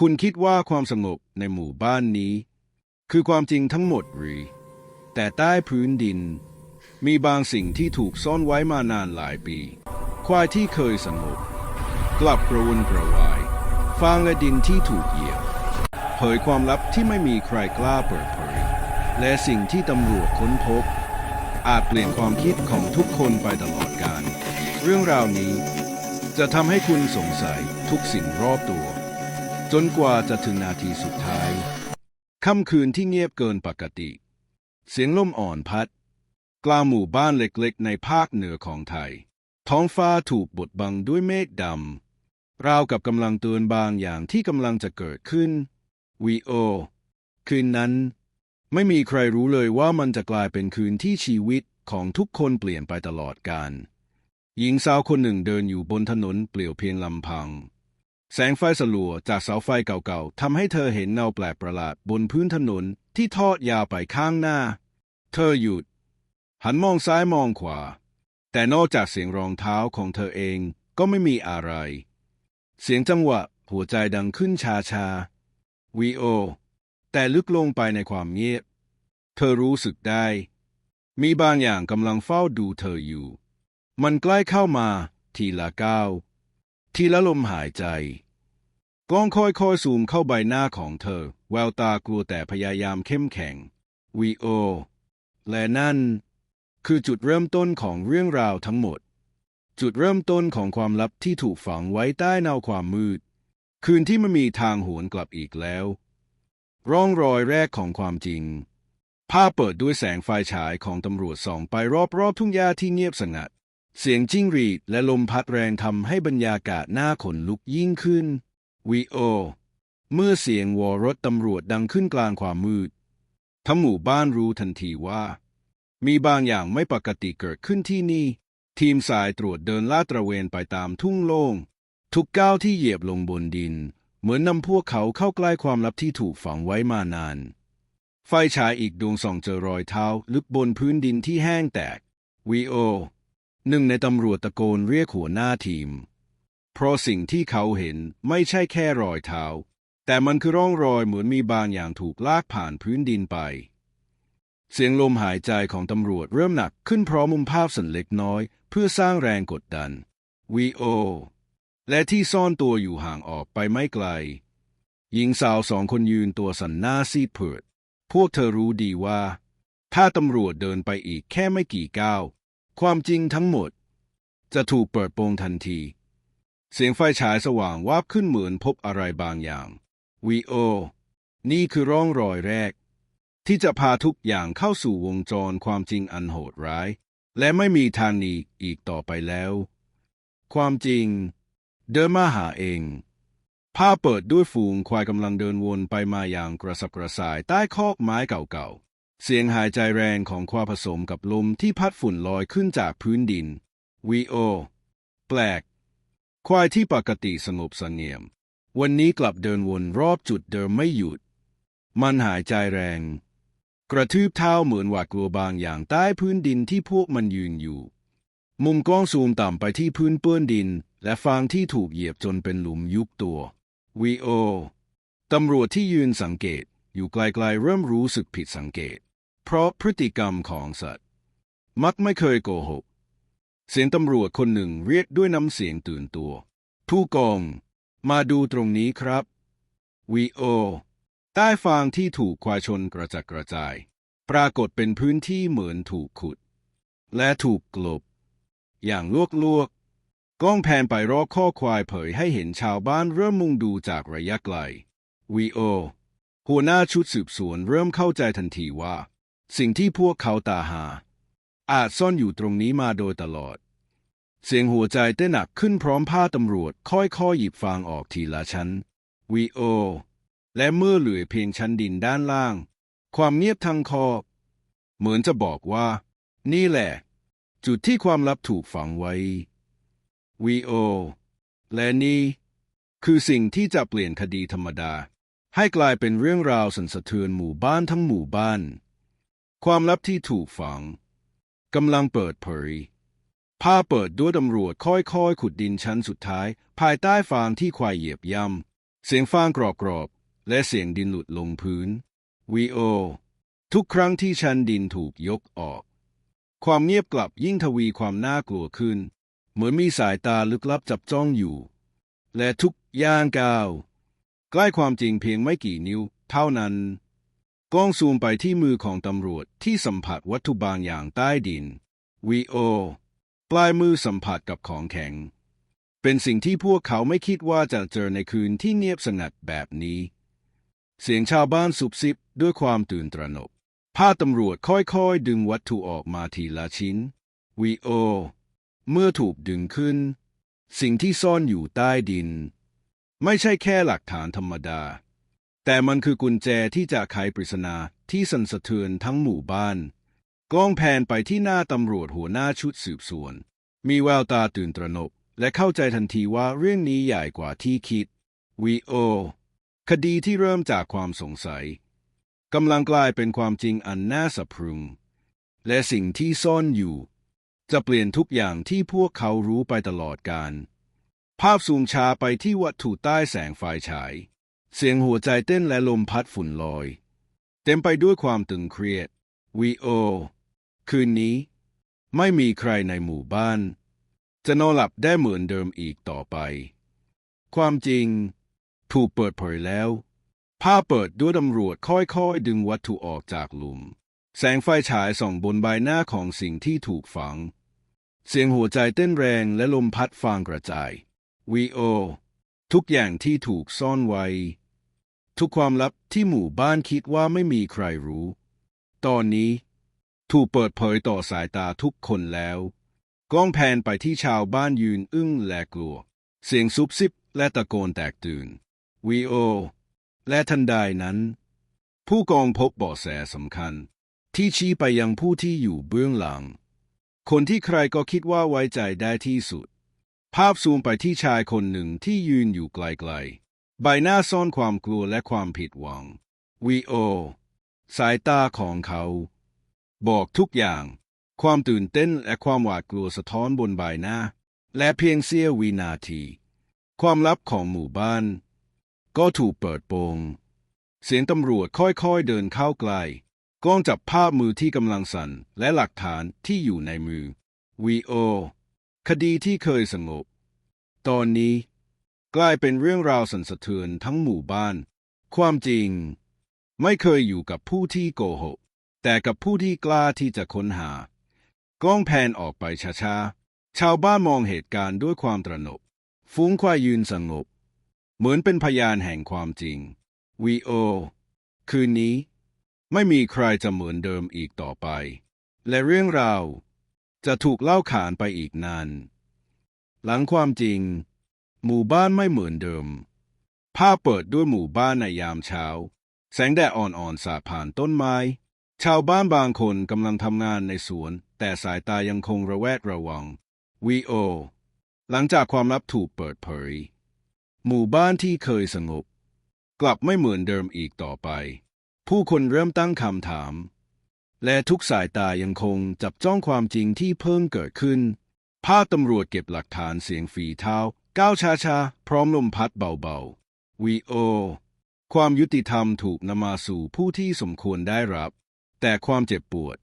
คุณคิดว่าความสงบในหมู่บ้านนี้ คือความจริงทั้งหมดหรือ แต่ใต้พื้นดิน มีบางสิ่งที่ถูกซ่อนไว้มานานหลายปี ควายที่เคยสงบกลับกระวนกระวาย ฟางและดินที่ถูกเหยียบ เผยความลับที่ไม่มีใครกล้าเปิดเผย และสิ่งที่ตำรวจค้นพบ อาจเปลี่ยนความคิดของทุกคนไปตลอดกาลเรื่องราวนี้ จะทำให้คุณสงสัยทุกสิ่งรอบตัว จนกว่าจะถึงนาทีสุดท้ายค่ำคืนที่เงียบเกินปกติ เสียงลมอ่อนพัด กลางหมู่บ้านเล็กๆ ในภาคเหนือของไทย ท้องฟ้าถูกบดบังด้วยเมฆดำราวกับกำลังเตือนบางอย่างที่กำลังจะเกิดขึ้นวีโอคืนนั้น ไม่มีใครรู้เลยว่ามันจะกลายเป็นคืนที่ชีวิตของทุกคนเปลี่ยนไปตลอดกาลหญิงสาวคนหนึ่งเดินอยู่บนถนนเปลี่ยวเพียงลำพัง แสงไฟสลัวจากเสาไฟเก่าๆทำให้เธอเห็นเงาแปลกประหลาดบนพื้นถนนที่ทอดยาวไปข้างหน้า เธอหยุด หันมองซ้ายมองขวา แต่นอกจากเสียงรองเท้าของเธอเองก็ไม่มีอะไร เสียงจังหวะหัวใจดังขึ้นชาชาๆวีโอ แต่ลึกลงไปในความเงียบ เธอรู้สึกได้ มีบางอย่างกำลังเฝ้าดูเธออยู่ มันใกล้เข้ามา ทีละก้าว ทีละลมหายใจ กล้องค่อยๆซูมเข้าใบหน้าของเธอ แววตากลัวแต่พยายามเข้มแข็งวีโอและนั่น คือจุดเริ่มต้นของเรื่องราวทั้งหมด จุดเริ่มต้นของความลับที่ถูกฝังไว้ใต้เงาความมืด คืนที่ไม่มีทางหวนกลับอีกแล้ว ร่องรอยแรกของความจริง ภาพเปิดด้วยแสงไฟฉายของตำรวจส่องไปรอบๆทุ่งหญ้าที่เงียบสงัด เสียงจิ้งหรีดและลมพัดแรงทำให้บรรยากาศหน่าขนลุกยิ่งขึ้น วีโอ เมื่อเสียงวอรถตำรวจดังขึ้นกลางความมืด ทั้งหมู่บ้านรู้ทันทีว่า มีบางอย่างไม่ปกติเกิดขึ้นที่นี่ ทีมสายตรวจเดินลาดตระเวนไปตามทุ่งโล่ง ทุกก้าวที่เหยียบลงบนดิน เหมือนนำพวกเขาเข้าใกล้ความลับที่ถูกฝังไว้มานาน ไฟฉายอีกดวงส่องเจอรอยเท้า ลึกบนพื้นดินที่แห้งแตกวีโอหนึ่งในตำรวจตะโกนเรียกหัวหน้าทีม เพราะสิ่งที่เขาเห็นไม่ใช่แค่รอยเท้า แต่มันคือร่องรอยเหมือนมีบางอย่างถูกลากผ่านพื้นดินไป เสียงลมหายใจของตำรวจเริ่มหนักขึ้นเพราะมุมภาพสันเล็กน้อย เพื่อสร้างแรงกดดันวีโอและที่ซ่อนตัวอยู่ห่างออกไปไม่ไกล หญิงสาวสองคนยืนตัวสันหน้าซีดเผือดพวกเธอรู้ดีว่า ถ้าตำรวจเดินไปอีกแค่ไม่กี่ก้าว ความจริงทั้งหมด จะถูกเปิดโปงทันที เสียงไฟฉายสว่างวาบขึ้นเหมือนพบอะไรบางอย่างวีโอ นี่คือร่องรอยแรก ที่จะพาทุกอย่างเข้าสู่วงจรความจริงอันโหดร้าย และไม่มีทางหนีอีกต่อไปแล้ว ความจริง เดินมาหาเองผ้าเปิดด้วยฝูงควายกำลังเดินวนไปมาอย่างกระสับกระส่ายใต้คอกไม้เก่าๆ เสียงหายใจแรงของควายผสมกับลมที่พัดฝุ่นลอยขึ้นจากพื้นดินวีโอ แปลก ควายที่ปกติสงบสงี่ยม วันนี้กลับเดินวนรอบจุดเดิมไม่หยุด มันหายใจแรง กระทืบเท้าเหมือนหวาดกลัวบางอย่างใต้พื้นดินที่พวกมันยืนอยู่ มุมกล้องซูมต่ำไปที่พื้นเปื้อนดิน และฟางที่ถูกเหยียบจนเป็นหลุมยุบตัววีโอตำรวจที่ยืนสังเกตอยู่ไกลๆเริ่มรู้สึกผิดสังเกต เพราะพฤติกรรมของสัตว์ มักไม่เคยโกหก เสียงตำรวจคนหนึ่งเรียกด้วยน้ำเสียงตื่นตัว ผู้กอง มาดูตรงนี้ครับวีโอใต้ฟางที่ถูกควายชนกระจัดกระจาย ปรากฏเป็นพื้นที่เหมือนถูกขุด และถูกกลบ อย่างลวกลวกๆกล้องแพนไปรอบข้อควายเผยให้เห็นชาวบ้านเริ่มมุงดูจากระยะไกลวีโอหัวหน้าชุดสืบสวนเริ่มเข้าใจทันทีว่า สิ่งที่พวกเขาตาหา อาจซ่อนอยู่ตรงนี้มาโดยตลอด เสียงหัวใจเต้นหนักขึ้นพร้อมผ้าตำรวจ ค่อยๆหยิบฟางออกทีละชั้นวีโอและเมื่อเหลือเพียงชั้นดินด้านล่าง ความเงียบทั้งคอ เหมือนจะบอกว่า นี่แหละ จุดที่ความลับถูกฝังไว้วีโอและนี่ คือสิ่งที่จะเปลี่ยนคดีธรรมดา ให้กลายเป็นเรื่องราวสันสะเทือนหมู่บ้านทั้งหมู่บ้าน ความลับที่ถูกฝัง กำลังเปิดเผยผ้าเปิดด้วยตำรวจค่อยๆ ขุดดินชั้นสุดท้าย ภายใต้ฟางที่ควายเหยียบย่ำเสียงฟางกรอบๆ และเสียงดินหลุดลงพื้นวีโอทุกครั้งที่ชั้นดินถูกยกออก ความเงียบกลับยิ่งทวีความน่ากลัวขึ้น เหมือนมีสายตาลึกลับจับจ้องอยู่ และทุกย่างก้าว ใกล้ความจริงเพียงไม่กี่นิ้วเท่านั้น กล้องซูมไปที่มือของตำรวจที่สัมผัสวัตถุบางอย่างใต้ดินวีโอปลายมือสัมผัสกับของแข็ง เป็นสิ่งที่พวกเขาไม่คิดว่าจะเจอในคืนที่เงียบสงัดแบบนี้ เสียงชาวบ้านสุบซิบด้วยความตื่นตระหนก ผ้าตำรวจค่อยๆ ดึงวัตถุออกมาทีละชิ้นวีโอเมื่อถูกดึงขึ้น สิ่งที่ซ่อนอยู่ใต้ดิน ไม่ใช่แค่หลักฐานธรรมดา แต่มันคือกุญแจที่จะไขปริศนาที่สั่นสะเทือนทั้งหมู่บ้าน กล้องแพนไปที่หน้าตำรวจหัวหน้าชุดสืบสวน มีแววตาตื่นตระหนก และเข้าใจทันทีว่าเรื่องนี้ใหญ่กว่าที่คิดวีโอคดีที่เริ่มจากความสงสัยกำลังกลายเป็นความจริงอันน่าสะพรึง และสิ่งที่ซ่อนอยู่ จะเปลี่ยนทุกอย่างที่พวกเขารู้ไปตลอดกาลภาพซูมชาไปที่วัตถุใต้แสงไฟฉาย เสียงหัวใจเต้นและลมพัดฝุ่นลอย เต็มไปด้วยความตึงเครียดวีโอ คืนนี้ ไม่มีใครในหมู่บ้าน จะนอนหลับได้เหมือนเดิมอีกต่อไป ความจริง ถูกเปิดเผยแล้วผ้าเปิดด้วยตำรวจค่อยๆ ดึงวัตถุออกจากหลุม แสงไฟฉายส่องบนใบหน้าของสิ่งที่ถูกฝัง เสียงหัวใจเต้นแรงและลมพัดฟางกระจายวีโอทุกอย่างที่ถูกซ่อนไว้ ทุกความลับที่หมู่บ้านคิดว่าไม่มีใครรู้ ตอนนี้ ถูกเปิดเผยต่อสายตาทุกคนแล้ว กล้องแพนไปที่ชาวบ้านยืนอึ้งและกลัว เสียงซุบซิบและตะโกนแตกตื่นวีโอ และทันใดนั้น ผู้กองพบเบาะแสสำคัญ ที่ชี้ไปยังผู้ที่อยู่เบื้องหลัง คนที่ใครก็คิดว่าไว้ใจได้ที่สุด ภาพซูมไปที่ชายคนหนึ่งที่ยืนอยู่ไกลๆ ใบหน้าซ่อนความกลัวและความผิดหวังวีโอสายตาของเขา บอกทุกอย่าง ความตื่นเต้นและความหวาดกลัวสะท้อนบนใบหน้า และเพียงเสี้ยววินาที ความลับของหมู่บ้าน ก็ถูกเปิดโปง เสียงตำรวจค่อยๆเดินเข้าใกล้กล้องจับภาพมือที่กำลังสั่นและหลักฐานที่อยู่ในมือวีโอคดีที่เคยสงบ ตอนนี้ กลายเป็นเรื่องราวสั่นสะเทือนทั้งหมู่บ้าน ความจริง ไม่เคยอยู่กับผู้ที่โกหก แต่กับผู้ที่กล้าที่จะค้นหา กล้องแพนออกไปช้าๆ ชาวบ้านมองเหตุการณ์ด้วยความตระหนก ฟุ้งควายยืนสงบ เหมือนเป็นพยานแห่งความจริงวีโอคืนนี้ ไม่มีใครจะเหมือนเดิมอีกต่อไป และเรื่องราวจะถูกเล่าขานไปอีกนาน หลังความจริง หมู่บ้านไม่เหมือนเดิม ภาพเปิดด้วยหมู่บ้านในยามเช้า แสงแดดอ่อนๆสาดผ่านต้นไม้ ชาวบ้านบางคนกำลังทำงานในสวน แต่สายตายังคงระแวดระวังวีโอหลังจากความลับถูกเปิดเผย หมู่บ้านที่เคยสงบ กลับไม่เหมือนเดิมอีกต่อไป ผู้คนเริ่มตั้งคำถาม และทุกสายตายังคงจับจ้องความจริงที่เพิ่งเกิดขึ้นภาพตำรวจเก็บหลักฐานเสียงฝีเท้า ก้าวช้าๆ พร้อมลมพัดเบาๆ วีโอ ความยุติธรรมถูกนำมาสู่ผู้ที่สมควรได้รับ แต่ความเจ็บปวด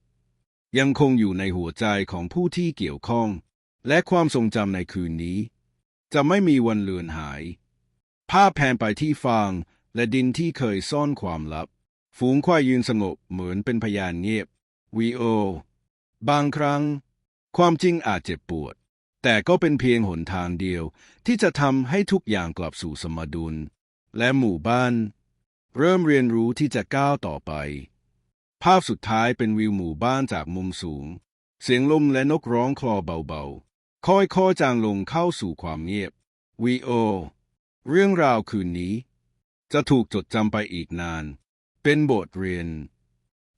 ยังคงอยู่ในหัวใจของผู้ที่เกี่ยวข้อง และความทรงจำในคืนนี้ จะไม่มีวันเลือนหาย ภาพแพนไปที่ฟางและดินที่เคยซ่อนความลับ ฝูงควายยืนสงบเหมือนเป็นพยานเงียบวีโอบางครั้ง ความจริงอาจเจ็บปวด แต่ก็เป็นเพียงหนทางเดียว ที่จะทำให้ทุกอย่างกลับสู่สมดุล และหมู่บ้าน เริ่มเรียนรู้ที่จะก้าวต่อไป ภาพสุดท้ายเป็นวิวหมู่บ้านจากมุมสูง เสียงลมและนกร้องคลอเบาๆ ค่อยๆจางลงเข้าสู่ความเงียบวีโอเรื่องราวคืนนี้ จะถูกจดจำไปอีกนาน เป็นบทเรียน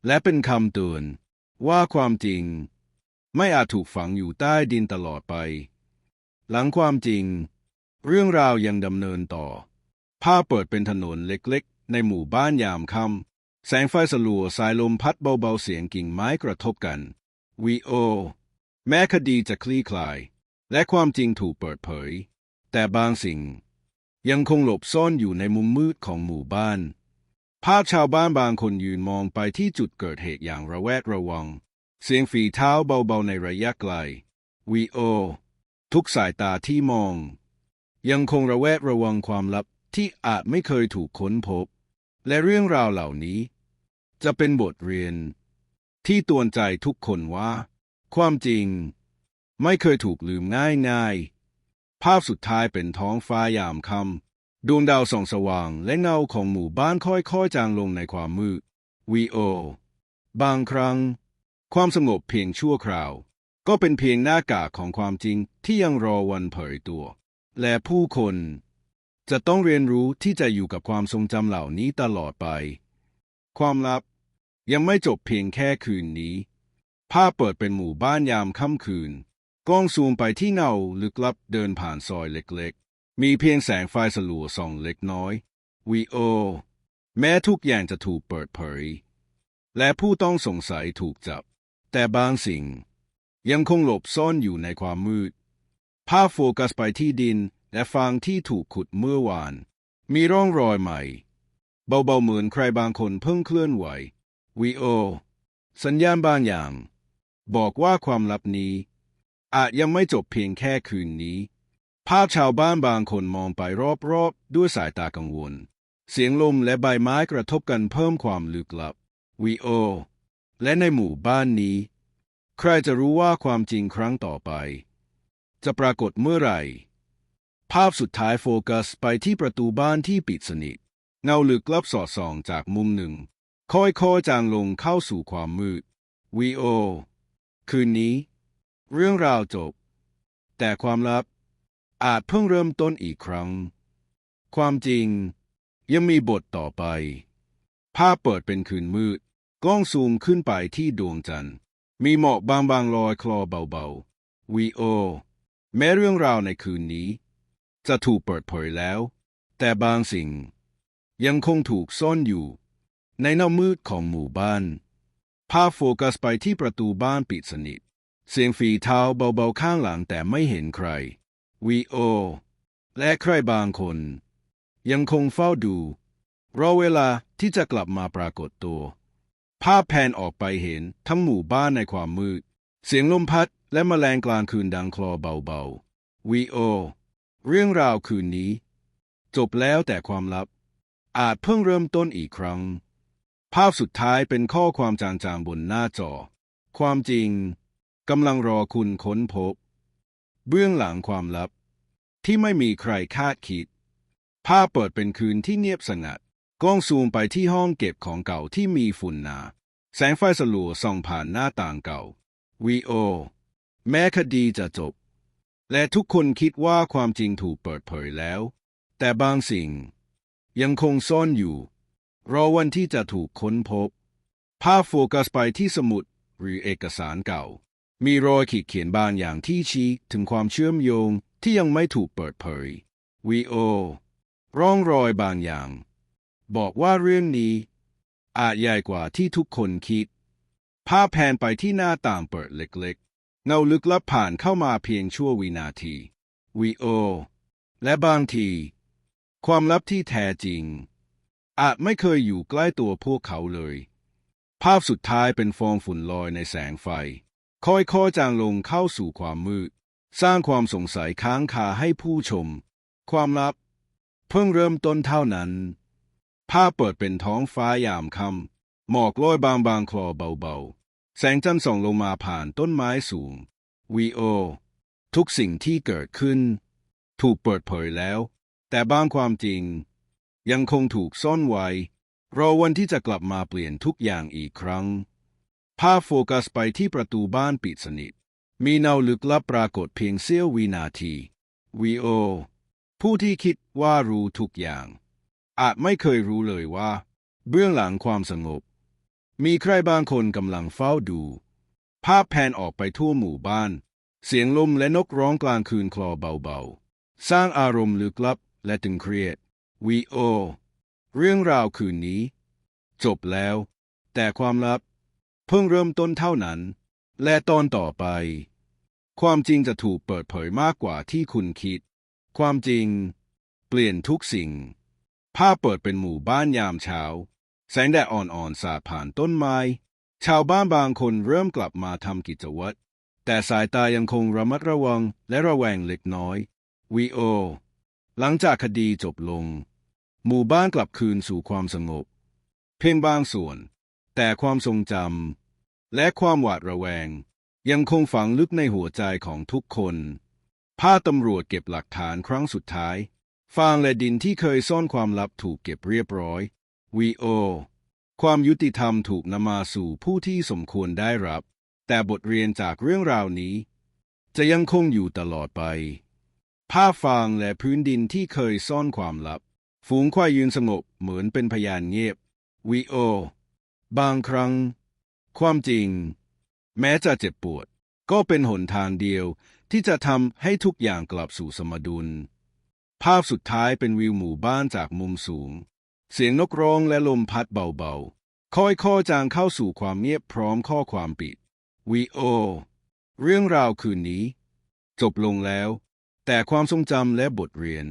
และเป็นคำเตือนว่าความจริง ไม่อาจถูกฝังอยู่ใต้ดินตลอดไป หลังความจริง เรื่องราวยังดำเนินต่อ ภาพเปิดเป็นถนนเล็กๆ ในหมู่บ้านยามค่ำแสงไฟสลัวสายลมพัดเบาๆเสียงกิ่งไม้กระทบกันวีโอแม้คดีจะคลี่คลาย และความจริงถูกเปิดเผย แต่บางสิ่ง ยังคงหลบซ่อนอยู่ในมุมมืดของหมู่บ้าน ภาพชาวบ้านบางคนยืนมองไปที่จุดเกิดเหตุอย่างระแวดระวัง เสียงฝีเท้าเบาๆในระยะไกล วีโอ ทุกสายตาที่มอง ยังคงระแวดระวังความลับที่อาจไม่เคยถูกค้นพบ และเรื่องราวเหล่านี้ จะเป็นบทเรียน ที่ตวนใจทุกคนว่า ความจริง ไม่เคยถูกลืมง่ายๆภาพสุดท้ายเป็นท้องฟ้ายามค่ำดวงดาวส่องสว่างและเงาของหมู่บ้านค่อยๆจางลงในความมืดวีโอบางครั้ง ความสงบเพียงชั่วคราว ก็เป็นเพียงหน้ากากของความจริงที่ยังรอวันเผยตัว และผู้คน จะต้องเรียนรู้ที่จะอยู่กับความทรงจำเหล่านี้ตลอดไป ความลับยังไม่จบเพียงแค่คืนนี้ ภาพเปิดเป็นหมู่บ้านยามค่ำคืน กล้องซูมไปที่เงาลึกลับเดินผ่านซอยเล็กๆ มีเพียงแสงไฟสลัวส่องเล็กน้อยวีโอแม้ทุกอย่างจะถูกเปิดเผย และผู้ต้องสงสัยถูกจับ แต่บางสิ่ง ยังคงหลบซ่อนอยู่ในความมืด ภาพโฟกัสไปที่ดินและฟางที่ถูกขุดเมื่อวาน มีร่องรอยใหม่ เบาๆเหมือนใครบางคนเพิ่งเคลื่อนไหววีโอ สัญญาณบางอย่าง บอกว่าความลับนี้ อาจยังไม่จบเพียงแค่คืนนี้ ภาพชาวบ้านบางคนมองไปรอบๆ ด้วยสายตากังวล เสียงลมและใบไม้กระทบกันเพิ่มความลึกลับวีโอ และในหมู่บ้านนี้ ใครจะรู้ว่าความจริงครั้งต่อไป จะปรากฏเมื่อไหร่ ภาพสุดท้ายโฟกัสไปที่ประตูบ้านที่ปิดสนิท เงาลึกลับสอดส่องจากมุมหนึ่ง ค่อยๆจางลงเข้าสู่ความมืดวีโอคืนนี้ เรื่องราวจบ แต่ความลับอาจเพิ่งเริ่มต้นอีกครั้ง ความจริงยังมีบทต่อไป ภาพเปิดเป็นคืนมืด กล้องซูมขึ้นไปที่ดวงจันทร์ มีหมอกบางๆลอยคลอเบาๆวีโอ แม้เรื่องราวในคืนนี้ จะถูกเปิดเผยแล้ว แต่บางสิ่ง ยังคงถูกซ่อนอยู่ ในเงามืดของหมู่บ้าน ภาพโฟกัสไปที่ประตูบ้านปิดสนิท เสียงฝีเท้าเบาๆข้างหลังแต่ไม่เห็นใครวีโอ และใครบางคน ยังคงเฝ้าดู รอเวลาที่จะกลับมาปรากฏตัว ภาพแพนออกไปเห็นทั้งหมู่บ้านในความมืด เสียงลมพัดและแมลงกลางคืนดังคลอเบาๆวีโอเรื่องราวคืนนี้ จบแล้วแต่ความลับ อาจเพิ่งเริ่มต้นอีกครั้ง ภาพสุดท้ายเป็นข้อความจางๆบนหน้าจอ ความจริงกำลังรอคุณค้นพบ เบื้องหลังความลับ ที่ไม่มีใครคาดคิด ภาพเปิดเป็นคืนที่เงียบสงัด กล้องซูมไปที่ห้องเก็บของเก่าที่มีฝุ่นหนา แสงไฟสลัวส่องผ่านหน้าต่างเก่า วีโอ แม้คดีจะจบ และทุกคนคิดว่าความจริงถูกเปิดเผยแล้ว แต่บางสิ่ง ยังคงซ่อนอยู่ รอวันที่จะถูกค้นพบ ภาพโฟกัสไปที่สมุดหรือเอกสารเก่า มีรอยขีดเขียนบางอย่างที่ชี้ถึงความเชื่อมโยงที่ยังไม่ถูกเปิดเผยวีโอร่องรอยบางอย่าง บอกว่าเรื่องนี้ อาจใหญ่กว่าที่ทุกคนคิด ภาพแพนไปที่หน้าต่างเปิดเล็กๆ เงาลึกลับผ่านเข้ามาเพียงชั่ววินาทีวีโอ และบางที ความลับที่แท้จริง อาจไม่เคยอยู่ใกล้ตัวพวกเขาเลย ภาพสุดท้ายเป็นฟองฝุ่นลอยในแสงไฟ ค่อยๆจางลงเข้าสู่ความมืด สร้างความสงสัยค้างคาให้ผู้ชม ความลับ เพิ่งเริ่มต้นเท่านั้น ภาพเปิดเป็นท้องฟ้ายามค่ำหมอกลอยบางๆคลอเบาๆ แสงจันทร์ส่องลงมาผ่านต้นไม้สูงวีโอทุกสิ่งที่เกิดขึ้น ถูกเปิดเผยแล้ว แต่บางความจริง ยังคงถูกซ่อนไว้ รอวันที่จะกลับมาเปลี่ยนทุกอย่างอีกครั้ง ภาพโฟกัสไปที่ประตูบ้านปิดสนิท มีเงาลึกลับปรากฏเพียงเสี้ยววินาทีวีโอผู้ที่คิดว่ารู้ทุกอย่าง อาจไม่เคยรู้เลยว่า เบื้องหลังความสงบ มีใครบางคนกำลังเฝ้าดู ภาพแพนออกไปทั่วหมู่บ้าน เสียงลมและนกร้องกลางคืนคลอเบาๆ สร้างอารมณ์ลึกลับและตึงเครียดวีโอเรื่องราวคืนนี้ จบแล้ว แต่ความลับ เพิ่งเริ่มต้นเท่านั้น และตอนต่อไป ความจริงจะถูกเปิดเผยมากกว่าที่คุณคิด ความจริง เปลี่ยนทุกสิ่ง ภาพเปิดเป็นหมู่บ้านยามเช้า แสงแดดอ่อนๆ สาดผ่านต้นไม้ ชาวบ้านบางคนเริ่มกลับมาทำกิจวัตร แต่สายตายังคงระมัดระวังและระแวงเล็กน้อยวีโอหลังจากคดีจบลง หมู่บ้านกลับคืนสู่ความสงบ เพียงบางส่วน แต่ความทรงจำและความหวาดระแวง ยังคงฝังลึกในหัวใจของทุกคน ผ้าตำรวจเก็บหลักฐานครั้งสุดท้าย ฟางและดินที่เคยซ่อนความลับถูกเก็บเรียบร้อย วีโอ ความยุติธรรมถูกนำมาสู่ผู้ที่สมควรได้รับ แต่บทเรียนจากเรื่องราวนี้ จะยังคงอยู่ตลอดไป ผ้าฟางและพื้นดินที่เคยซ่อนความลับ ฝูงควายยืนสงบเหมือนเป็นพยานเงียบ วีโอ บางครั้ง ความจริง แม้จะเจ็บปวด ก็เป็นหนทางเดียวที่จะทำให้ทุกอย่างกลับสู่สมดุล ภาพสุดท้ายเป็นวิวหมู่บ้านจากมุมสูง เสียงนกร้องและลมพัดเบาๆ ค่อยๆจางเข้าสู่ความเงียบพร้อมข้อความปิดวีโอเรื่องราวคืนนี้ จบลงแล้ว แต่ความทรงจำและบทเรียน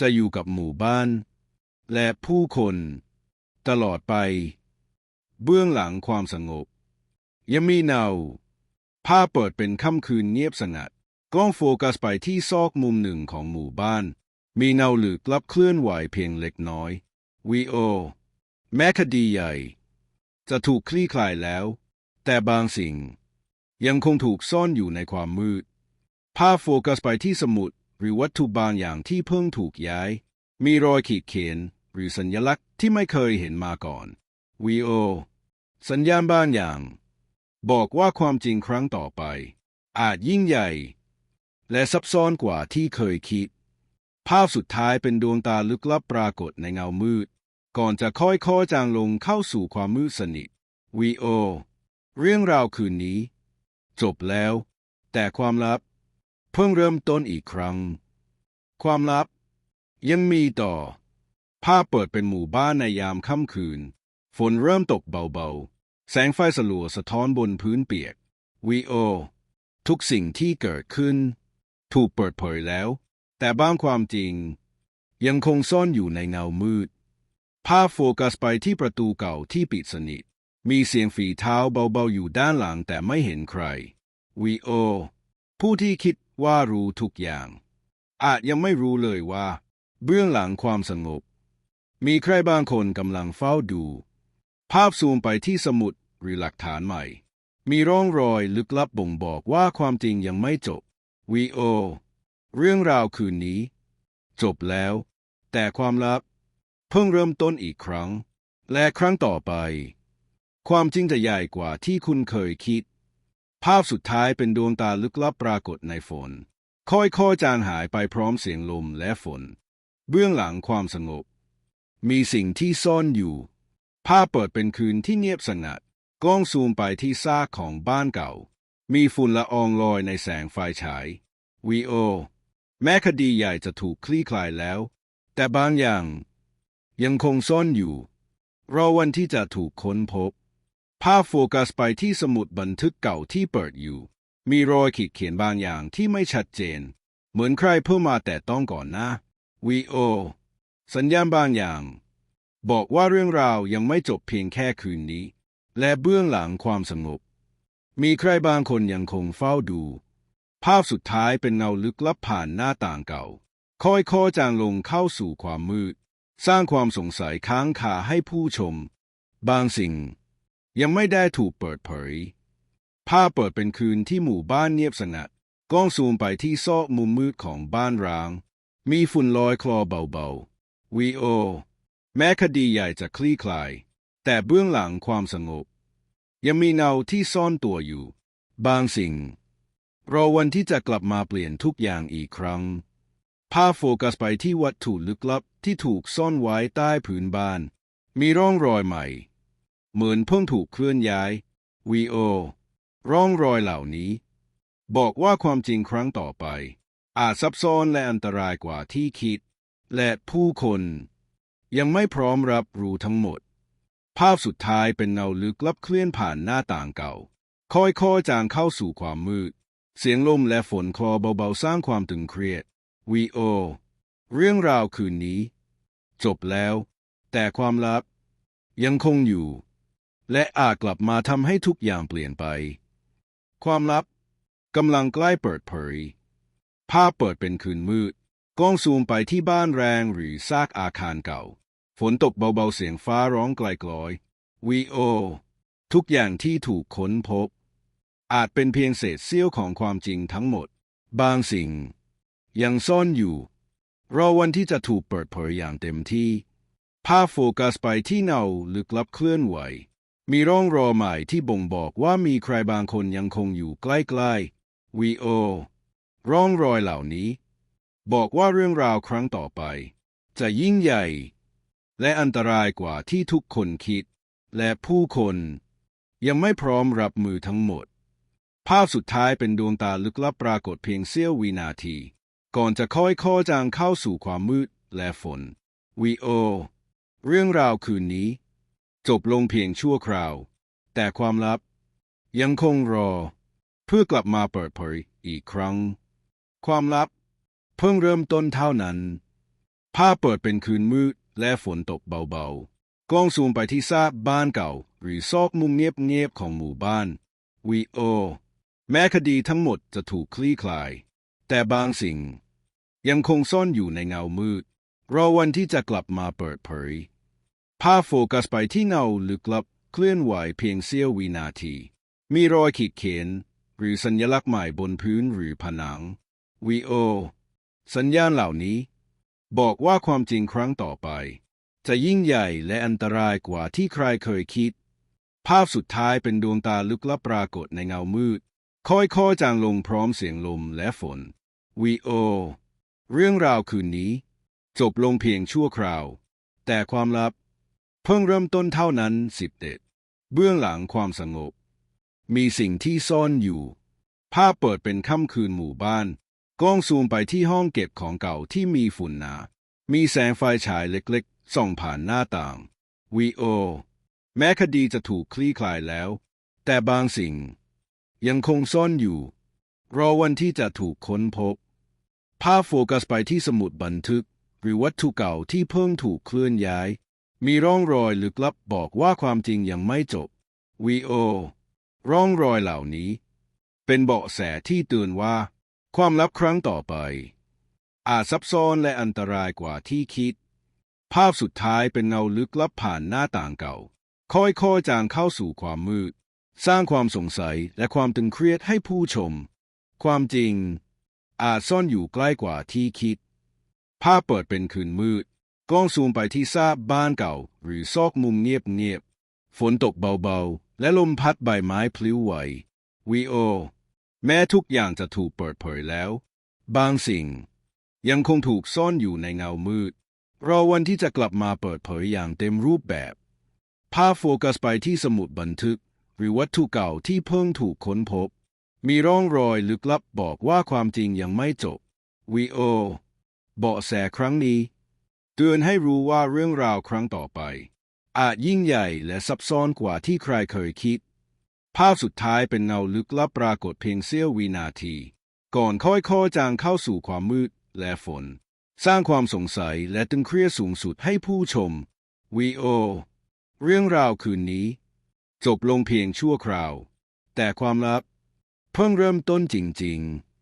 จะอยู่กับหมู่บ้าน และผู้คน ตลอดไป เบื้องหลังความสงบ ยังมีเนาภาพเปิดเป็นค่ำคืนเงียบสงัด กล้องโฟกัสไปที่ซอกมุมหนึ่งของหมู่บ้าน มีเงาหลึกลับเคลื่อนไหวเพียงเล็กน้อยวีโอแม้คดีใหญ่ จะถูกคลี่คลายแล้ว แต่บางสิ่ง ยังคงถูกซ่อนอยู่ในความมืด ภาพโฟกัสไปที่สมุดหรือวัตถุบางอย่างที่เพิ่งถูกย้าย มีรอยขีดเขียนหรือสัญลักษณ์ที่ไม่เคยเห็นมาก่อนวีโอสัญญาณบางอย่าง บอกว่าความจริงครั้งต่อไป อาจยิ่งใหญ่ และซับซ้อนกว่าที่เคยคิด ภาพสุดท้ายเป็นดวงตาลึกลับปรากฏในเงามืด ก่อนจะค่อยๆจางลงเข้าสู่ความมืดสนิทวีโอเรื่องราวคืนนี้ จบแล้ว แต่ความลับ เพิ่งเริ่มต้นอีกครั้ง ความลับ ยังมีต่อ ภาพเปิดเป็นหมู่บ้านในยามค่ำคืน ฝนเริ่มตกเบาๆ แสงไฟสลัวสะท้อนบนพื้นเปียกวีโอทุกสิ่งที่เกิดขึ้น ถูกเปิดเผยแล้ว แต่บางความจริง ยังคงซ่อนอยู่ในเงามืด ภาพโฟกัสไปที่ประตูเก่าที่ปิดสนิท มีเสียงฝีเท้าเบาๆอยู่ด้านหลังแต่ไม่เห็นใครวีโอผู้ที่คิดว่ารู้ทุกอย่าง อาจยังไม่รู้เลยว่า เบื้องหลังความสงบ มีใครบางคนกำลังเฝ้าดู ภาพซูมไปที่สมุดหรือหลักฐานใหม่ มีร่องรอยลึกลับบ่งบอกว่าความจริงยังไม่จบ วีโอเรื่องราวคืนนี้ จบแล้ว แต่ความลับ เพิ่งเริ่มต้นอีกครั้ง และครั้งต่อไป ความจริงจะใหญ่กว่าที่คุณเคยคิด ภาพสุดท้ายเป็นดวงตาลึกลับปรากฏในฝน ค่อยๆจางหายไปพร้อมเสียงลมและฝน เบื้องหลังความสงบ มีสิ่งที่ซ่อนอยู่ ภาพเปิดเป็นคืนที่เงียบสงัด กล้องซูมไปที่ซากของบ้านเก่า มีฝุ่นละอองลอยในแสงไฟฉาย วีโอ แม้คดีใหญ่จะถูกคลี่คลายแล้ว แต่บางอย่างยังคงซ่อนอยู่ รอวันที่จะถูกค้นพบ ภาพโฟกัสไปที่สมุดบันทึกเก่าที่เปิดอยู่ มีรอยขีดเขียนบางอย่างที่ไม่ชัดเจน เหมือนใครเพิ่งมาแต่ต้องก่อนนะวีโอ สัญญาณบางอย่าง บอกว่าเรื่องราวยังไม่จบเพียงแค่คืนนี้ และเบื้องหลังความสงบ มีใครบางคนยังคงเฝ้าดู ภาพสุดท้ายเป็นเงาลึกลับผ่านหน้าต่างเก่า ค่อยๆจางลงเข้าสู่ความมืด สร้างความสงสัยค้างคาให้ผู้ชม บางสิ่ง ยังไม่ได้ถูกเปิดเผย ภาพเปิดเป็นคืนที่หมู่บ้านเงียบสงัดกล้องซูมไปที่ซอกมุมมืดของบ้านร้าง มีฝุ่นลอยคลอเบาๆวีโอ แม้คดีใหญ่จะคลี่คลาย แต่เบื้องหลังความสงบ ยังมีเงาที่ซ่อนตัวอยู่ บางสิ่ง รอวันที่จะกลับมาเปลี่ยนทุกอย่างอีกครั้ง ภาพโฟกัสไปที่วัตถุลึกลับที่ถูกซ่อนไว้ใต้ผืนบ้าน มีร่องรอยใหม่ เหมือนเพิ่งถูกเคลื่อนย้ายวีโอร่องรอยเหล่านี้ บอกว่าความจริงครั้งต่อไป อาจซับซ้อนและอันตรายกว่าที่คิด และผู้คน ยังไม่พร้อมรับรู้ทั้งหมด ภาพสุดท้ายเป็นเงาลึกลับเคลื่อนผ่านหน้าต่างเก่า ค่อยๆจางเข้าสู่ความมืด เสียงลมและฝนคลอเบาๆสร้างความตึงเครียดวีโอเรื่องราวคืนนี้ จบแล้ว แต่ความลับ ยังคงอยู่ และอาจกลับมาทำให้ทุกอย่างเปลี่ยนไป ความลับกำลังใกล้เปิดเผย ภาพเปิดเป็นคืนมืด กล้องซูมไปที่บ้านแรงหรือซากอาคารเก่า ฝนตกเบาๆเสียงฟ้าร้องไกลๆวีโอทุกอย่างที่ถูกค้นพบ อาจเป็นเพียงเศษเสี้ยวของความจริงทั้งหมด บางสิ่ง ยังซ่อนอยู่ รอวันที่จะถูกเปิดเผยอย่างเต็มที่ ภาพโฟกัสไปที่เงาลึกลับเคลื่อนไหว มีร่องรอยใหม่ที่บ่งบอกว่ามีใครบางคนยังคงอยู่ใกล้ๆวีโอร่องรอยเหล่านี้ บอกว่าเรื่องราวครั้งต่อไป จะยิ่งใหญ่ และอันตรายกว่าที่ทุกคนคิด และผู้คนยังไม่พร้อมรับมือทั้งหมด ภาพสุดท้ายเป็นดวงตาลึกลับปรากฏเพียงเสี้ยววินาที ก่อนจะค่อยๆจางเข้าสู่ความมืดและฝนวีโอเรื่องราวคืนนี้ จบลงเพียงชั่วคราว แต่ความลับ ยังคงรอ เพื่อกลับมาเปิดเผยอีกครั้ง ความลับ เพิ่งเริ่มต้นเท่านั้น ภาพเปิดเป็นคืนมืด และฝนตกเบาๆ กล้องซูมไปที่ซากบ้านเก่า หรือซอกมุมเงียบๆของหมู่บ้านวีโอแม้คดีทั้งหมดจะถูกคลี่คลาย แต่บางสิ่ง ยังคงซ่อนอยู่ในเงามืด รอวันที่จะกลับมาเปิดเผยภาพโฟกัสไปที่เงาลึกลับเคลื่อนไหวเพียงเสี้ยววินาที มีรอยขีดเขียนหรือสัญลักษณ์ใหม่บนพื้นหรือผนังวีโอสัญญาณเหล่านี้ บอกว่าความจริงครั้งต่อไป จะยิ่งใหญ่และอันตรายกว่าที่ใครเคยคิด ภาพสุดท้ายเป็นดวงตาลึกลับปรากฏในเงามืด ค่อยๆจางลงพร้อมเสียงลมและฝนวีโอเรื่องราวคืนนี้ จบลงเพียงชั่วคราว แต่ความลับ เพิ่งเริ่มต้นเท่านั้นสิบเด็ดเบื้องหลังความสงบ มีสิ่งที่ซ่อนอยู่ ภาพเปิดเป็นค่ำคืนหมู่บ้าน กล้องซูมไปที่ห้องเก็บของเก่าที่มีฝุ่นหนา มีแสงไฟฉายเล็กๆ ส่องผ่านหน้าต่างวีโอแม้คดีจะถูกคลี่คลายแล้ว แต่บางสิ่ง ยังคงซ่อนอยู่ รอวันที่จะถูกค้นพบ ภาพโฟกัสไปที่สมุดบันทึก หรือวัตถุเก่าที่เพิ่งถูกเคลื่อนย้าย มีร่องรอยลึกลับบอกว่าความจริงยังไม่จบวีโอร่องรอยเหล่านี้ เป็นเบาะแสที่เตือนว่า ความลับครั้งต่อไป อาจซับซ้อนและอันตรายกว่าที่คิด ภาพสุดท้ายเป็นเงาลึกลับผ่านหน้าต่างเก่า ค่อยๆจางเข้าสู่ความมืด สร้างความสงสัยและความตึงเครียดให้ผู้ชม ความจริง อาจซ่อนอยู่ใกล้กว่าที่คิด ภาพเปิดเป็นคืนมืด กล้องซูมไปที่ซากบ้านเก่า หรือซอกมุมเงียบๆฝนตกเบาๆ และลมพัดใบไม้พลิ้วไหววีโอ แม้ทุกอย่างจะถูกเปิดเผยแล้ว บางสิ่ง ยังคงถูกซ่อนอยู่ในเงามืด รอวันที่จะกลับมาเปิดเผยอย่างเต็มรูปแบบ ภาพโฟกัสไปที่สมุดบันทึก หรือวัตถุเก่าที่เพิ่งถูกค้นพบ มีร่องรอยลึกลับบอกว่าความจริงยังไม่จบวีโอเบาะแสครั้งนี้ เตือนให้รู้ว่าเรื่องราวครั้งต่อไป อาจยิ่งใหญ่และซับซ้อนกว่าที่ใครเคยคิด ภาพสุดท้ายเป็นเงาลึกลับปรากฏเพียงเสี้ยววินาที ก่อนค่อยๆจางเข้าสู่ความมืดและฝน สร้างความสงสัยและตึงเครียดสูงสุดให้ผู้ชมวีโอเรื่องราวคืนนี้ จบลงเพียงชั่วคราว แต่ความลับ เพิ่งเริ่มต้นจริง ๆ